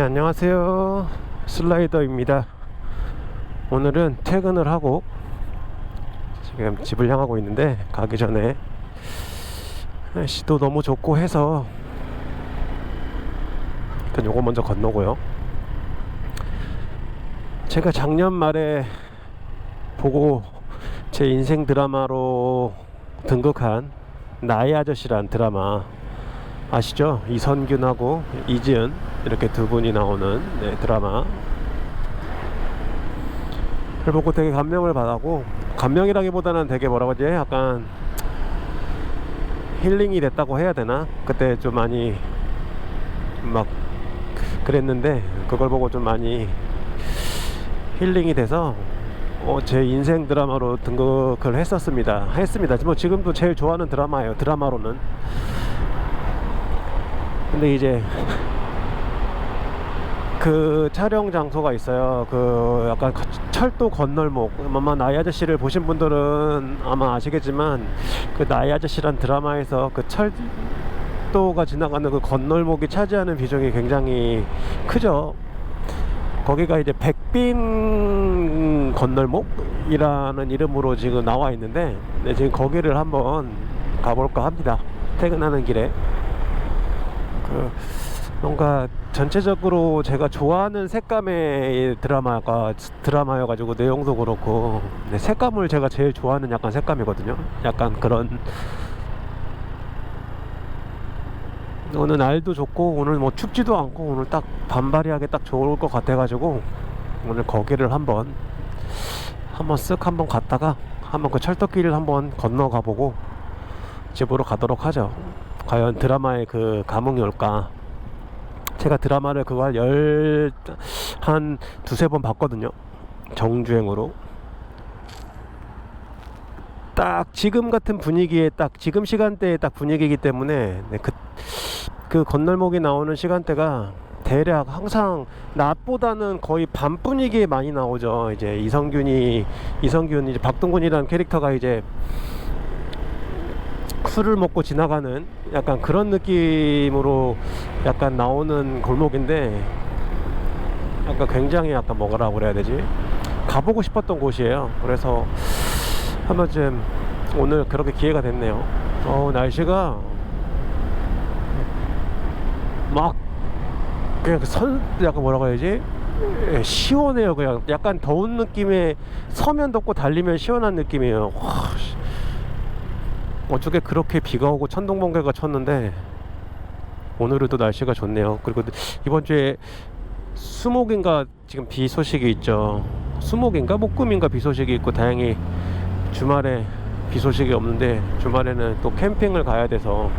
네, 안녕하세요. 슬라이더입니다. 오늘은 퇴근을 하고 지금 집을 향하고 있는데 가기 전에 날씨도 너무 좋고 해서 일단 요거 먼저 건너고요. 제가 작년 말에 보고 제 인생 드라마로 등극한 나의 아저씨란 드라마 아시죠? 이선균하고 이지은 이렇게 두 분이 나오는 네, 드라마. 를 보고 되게 감명을 받았고 감명이라기보다는 되게 뭐라고 하지? 약간 힐링이 됐다고 해야 되나? 그때 좀 많이 막 그랬는데 그걸 보고 좀 많이 힐링이 돼서 어, 제 인생 드라마로 등극을 했었습니다. 했습니다. 뭐 지금도 제일 좋아하는 드라마예요. 드라마로는. 근데 이제 그 촬영 장소가 있어요. 그 약간 거- 철도 건널목. 아마 나이 아저씨를 보신 분들은 아마 아시겠지만 그 나이 아저씨란 드라마에서 그 철도가 지나가는 그 건널목이 차지하는 비중이 굉장히 크죠. 거기가 이제 백빈 건널목이라는 이름으로 지금 나와 있는데 네, 지금 거기를 한번 가볼까 합니다. 퇴근하는 길에. 그 뭔가 전체적으로 제가 좋아하는 색감의 드라마가 드라마여가지고 내용도 그렇고 네, 색감을 제가 제일 좋아하는 약간 색감이거든요. 약간 그런 오늘 날도 좋고 오늘 뭐 춥지도 않고 오늘 딱 반바리하게 딱 좋을 것 같아가지고 오늘 거기를 한번 한번 쓱 한번 갔다가 한번 그 철도길을 한번 건너가 보고 집으로 가도록 하죠. 과연 드라마의 그 감흥이 올까? 제가 드라마를 그거 한 열 한 두세 번 봤거든요. 정주행으로. 딱 지금 같은 분위기에 딱 지금 시간대에 딱 분위기이기 때문에 네, 그, 그 건널목이 나오는 시간대가 대략 항상 낮보다는 거의 밤 분위기에 많이 나오죠. 이제 이성균이 이성균 이제 박동근이라는 캐릭터가 이제 술을 먹고 지나가는 약간 그런 느낌으로 약간 나오는 골목인데 약간 굉장히 약간 뭐라고 그래야 되지? 가보고 싶었던 곳이에요. 그래서 한 번쯤 오늘 그렇게 기회가 됐네요. 어 날씨가 막 그냥 선 약간 뭐라고 해야지? 예, 시원해요 그냥. 약간 더운 느낌에 서면 덥고 달리면 시원한 느낌이에요. 와, 씨. 어저께 그렇게 비가 오고 천둥 번개가 쳤는데 오늘은 또 날씨가 좋네요. 그리고 이번 주에 수목인가 지금 비 소식이 있죠. 수목인가 목금인가 비 소식이 있고 다행히 주말에 비 소식이 없는데 주말에는 또 캠핑을 가야 돼서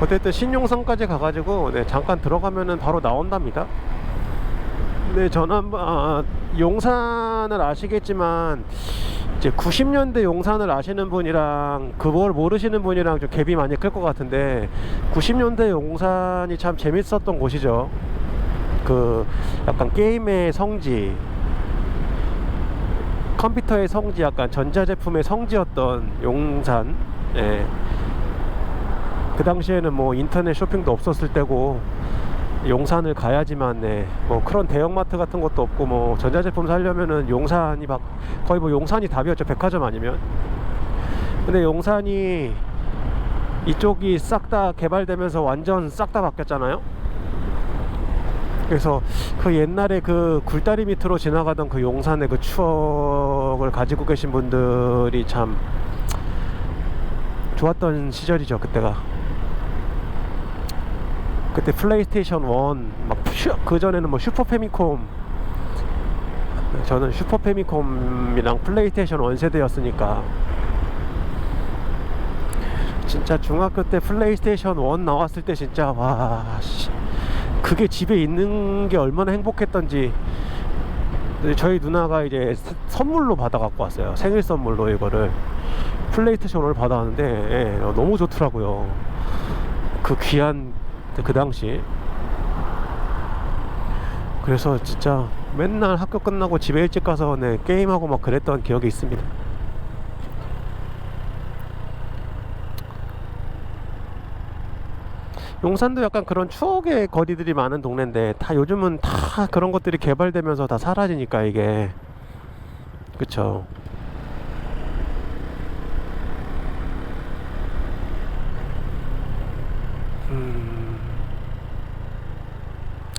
어쨌든 신용성까지 가가지고 네, 잠깐 들어가면은 바로 나온답니다. 네, 저는 아, 용산을 아시겠지만 이제 90년대 용산을 아시는 분이랑 그걸 모르시는 분이랑 좀 갭이 많이 클 것 같은데 90년대 용산이 참 재밌었던 곳이죠. 그 약간 게임의 성지, 컴퓨터의 성지, 약간 전자제품의 성지였던 용산. 예. 그 당시에는 뭐 인터넷 쇼핑도 없었을 때고 용산을 가야지만 네, 뭐 그런 대형마트 같은 것도 없고 뭐 전자제품 사려면은 용산이 막 거의 뭐 용산이 답이었죠. 백화점 아니면. 근데 용산이 이쪽이 싹 다 개발되면서 완전 싹 다 바뀌었잖아요. 그래서 그 옛날에 그 굴다리 밑으로 지나가던 그 용산의 그 추억을 가지고 계신 분들이 참 좋았던 시절이죠 그때가 그때 플레이스테이션 1막그 전에는 뭐 슈퍼 패미콤. 저는 슈퍼 패미콤이랑 플레이스테이션 1 세대였으니까. 진짜 중학교 때 플레이스테이션 1 나왔을 때 진짜 와 씨, 그게 집에 있는 게 얼마나 행복했던지. 저희 누나가 이제 스- 선물로 받아 갖고 왔어요. 생일 선물로 이거를. 플레이스테이션을 받아왔는데 예, 너무 좋더라고요. 그 귀한 그 당시. 그래서 진짜 맨날 학교 끝나고 집에 일찍 가서 네, 게임하고 막 그랬던 기억이 있습니다. 용산도 약간 그런 추억의 거리들이 많은 동네인데 다 요즘은 다 그런 것들이 개발되면서 다 사라지니까 이게. 그쵸. 음.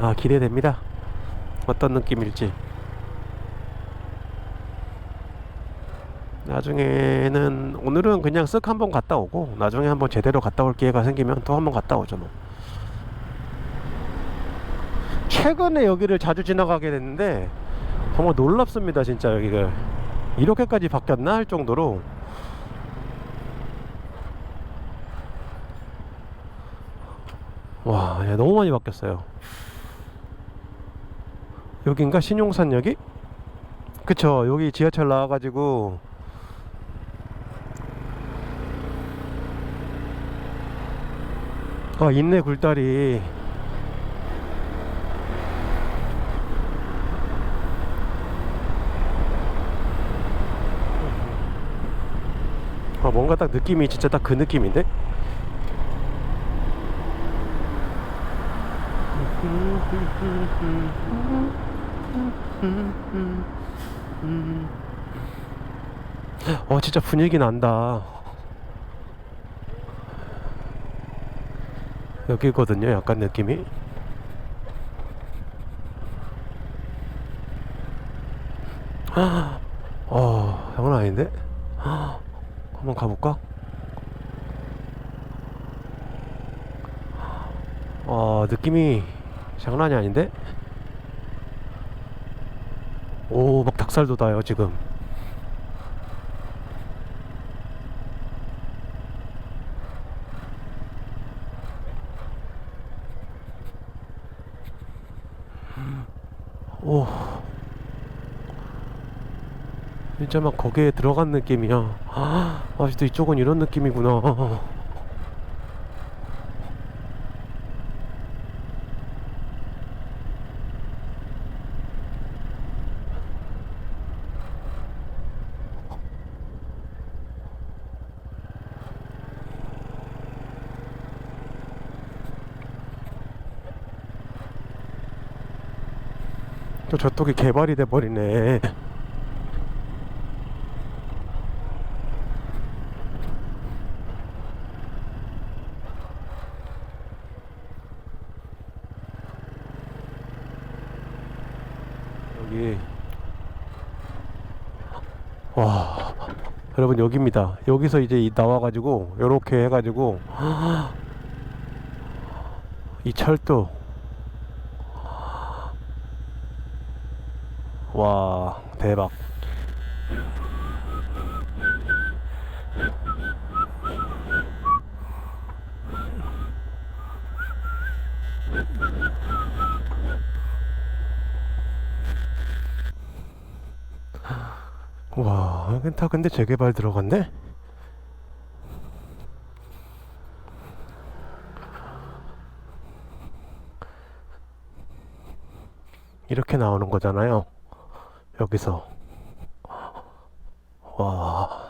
아 기대됩니다. 어떤 느낌일지. 나중에는 오늘은 그냥 쓱 한번 갔다 오고 나중에 한번 제대로 갔다 올 기회가 생기면 또 한번 갔다 오죠 뭐. 최근에 여기를 자주 지나가게 됐는데 정말 놀랍습니다 진짜 여기가. 이렇게까지 바뀌었나 할 정도로. 와 야, 너무 많이 바뀌었어요 여긴가 신용산역이? 그쵸 여기 지하철 나와가지고 아 있네 굴다리 아 뭔가 딱 느낌이 진짜 딱 그 느낌인데? 어 진짜 분위기 난다. 여기거든요 약간 느낌이. 어 장난 아닌데? 한번 가볼까? 어 느낌이 장난이 아닌데? 오 막 닭살 돋아요 지금. 오. 진짜 막 거기에 들어간 느낌이야. 아 진짜 이쪽은 이런 느낌이구나 또 저쪽이 개발이 돼 버리네. 여기. 와 여러분 여기입니다. 여기서 이제 이- 나와가지고 요렇게 해가지고 이 철도 와 대박. 와 다 근데 재개발 들어갔네? 이렇게 나오는 거잖아요 여기서. 와.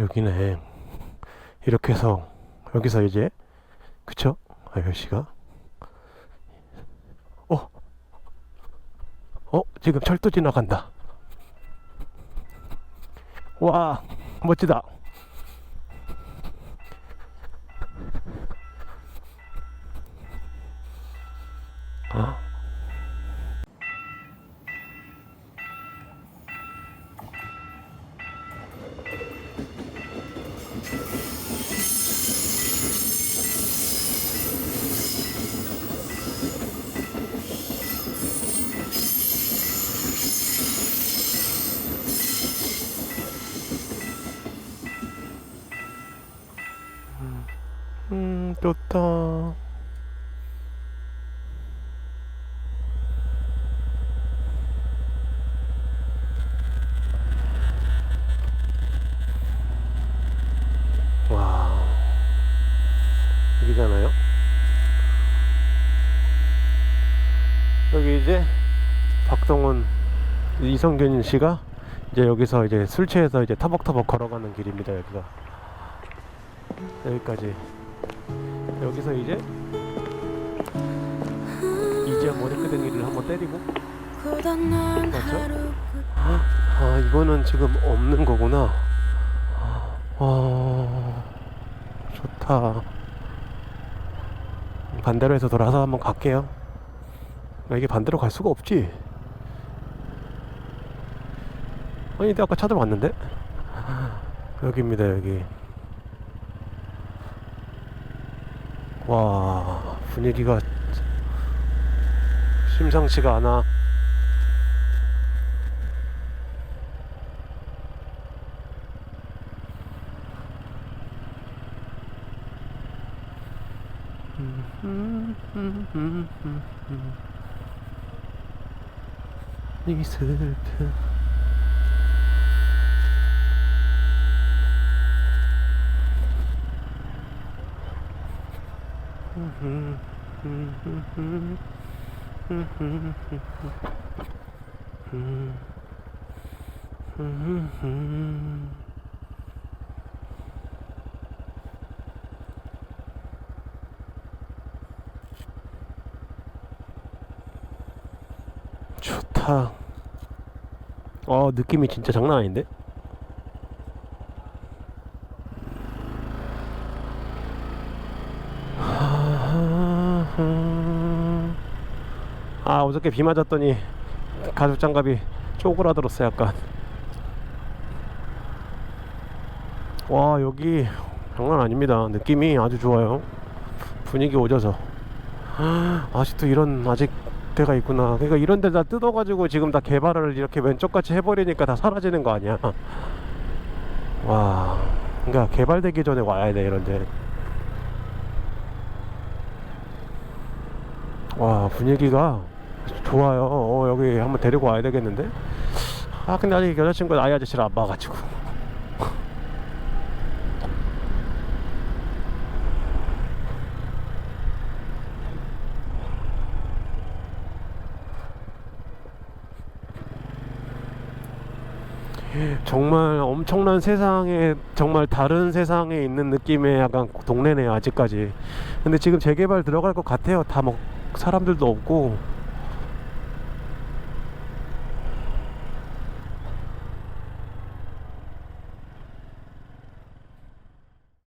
여기네. 이렇게 해서 여기서 이제 그쵸? 아저씨가? 어? 어? 지금 철도 지나간다. 와 멋지다 어? 음 좋다 와 여기잖아요 여기 이성균 씨가 이제 여기서 이제 술 취해서 이제 터벅터벅 걸어가는 길입니다 여기가. 여기까지. 여기서 이제 이제 머리끄댕이를 한번 때리고. 맞죠? 아 이거는 지금 없는 거구나. 와 좋다. 반대로 해서 돌아서 한번 갈게요. 아, 이게 반대로 갈 수가 없지 아니 근데 아까 찾아봤는데? 여기입니다 여기. 와 분위기가 심상치가 않아. 이 슬픈 좋다. 어 느낌이 진짜 장난 아닌데? 아 어저께 비 맞았더니 가죽 장갑이 쪼그라들었어 약간. 와 여기 장난 아닙니다. 느낌이 아주 좋아요. 분위기 오져서. 아직도 이런 아직 데가 있구나. 그러니까 이런 데 다 뜯어가지고 지금 다 개발을 이렇게 왼쪽같이 해버리니까 다 사라지는 거 아니야. 와. 그러니까 개발되기 전에 와야 돼 이런 데. 와 분위기가 좋아요. 어, 여기 한번 데리고 와야 되겠는데. 아 근데 아직 여자친구가 아이 아저씨를 안 봐가지고. 정말 엄청난 세상에 정말 다른 세상에 있는 느낌의 약간 동네네요 아직까지 근데 지금 재개발 들어갈 것 같아요 다 뭐 사람들도 없고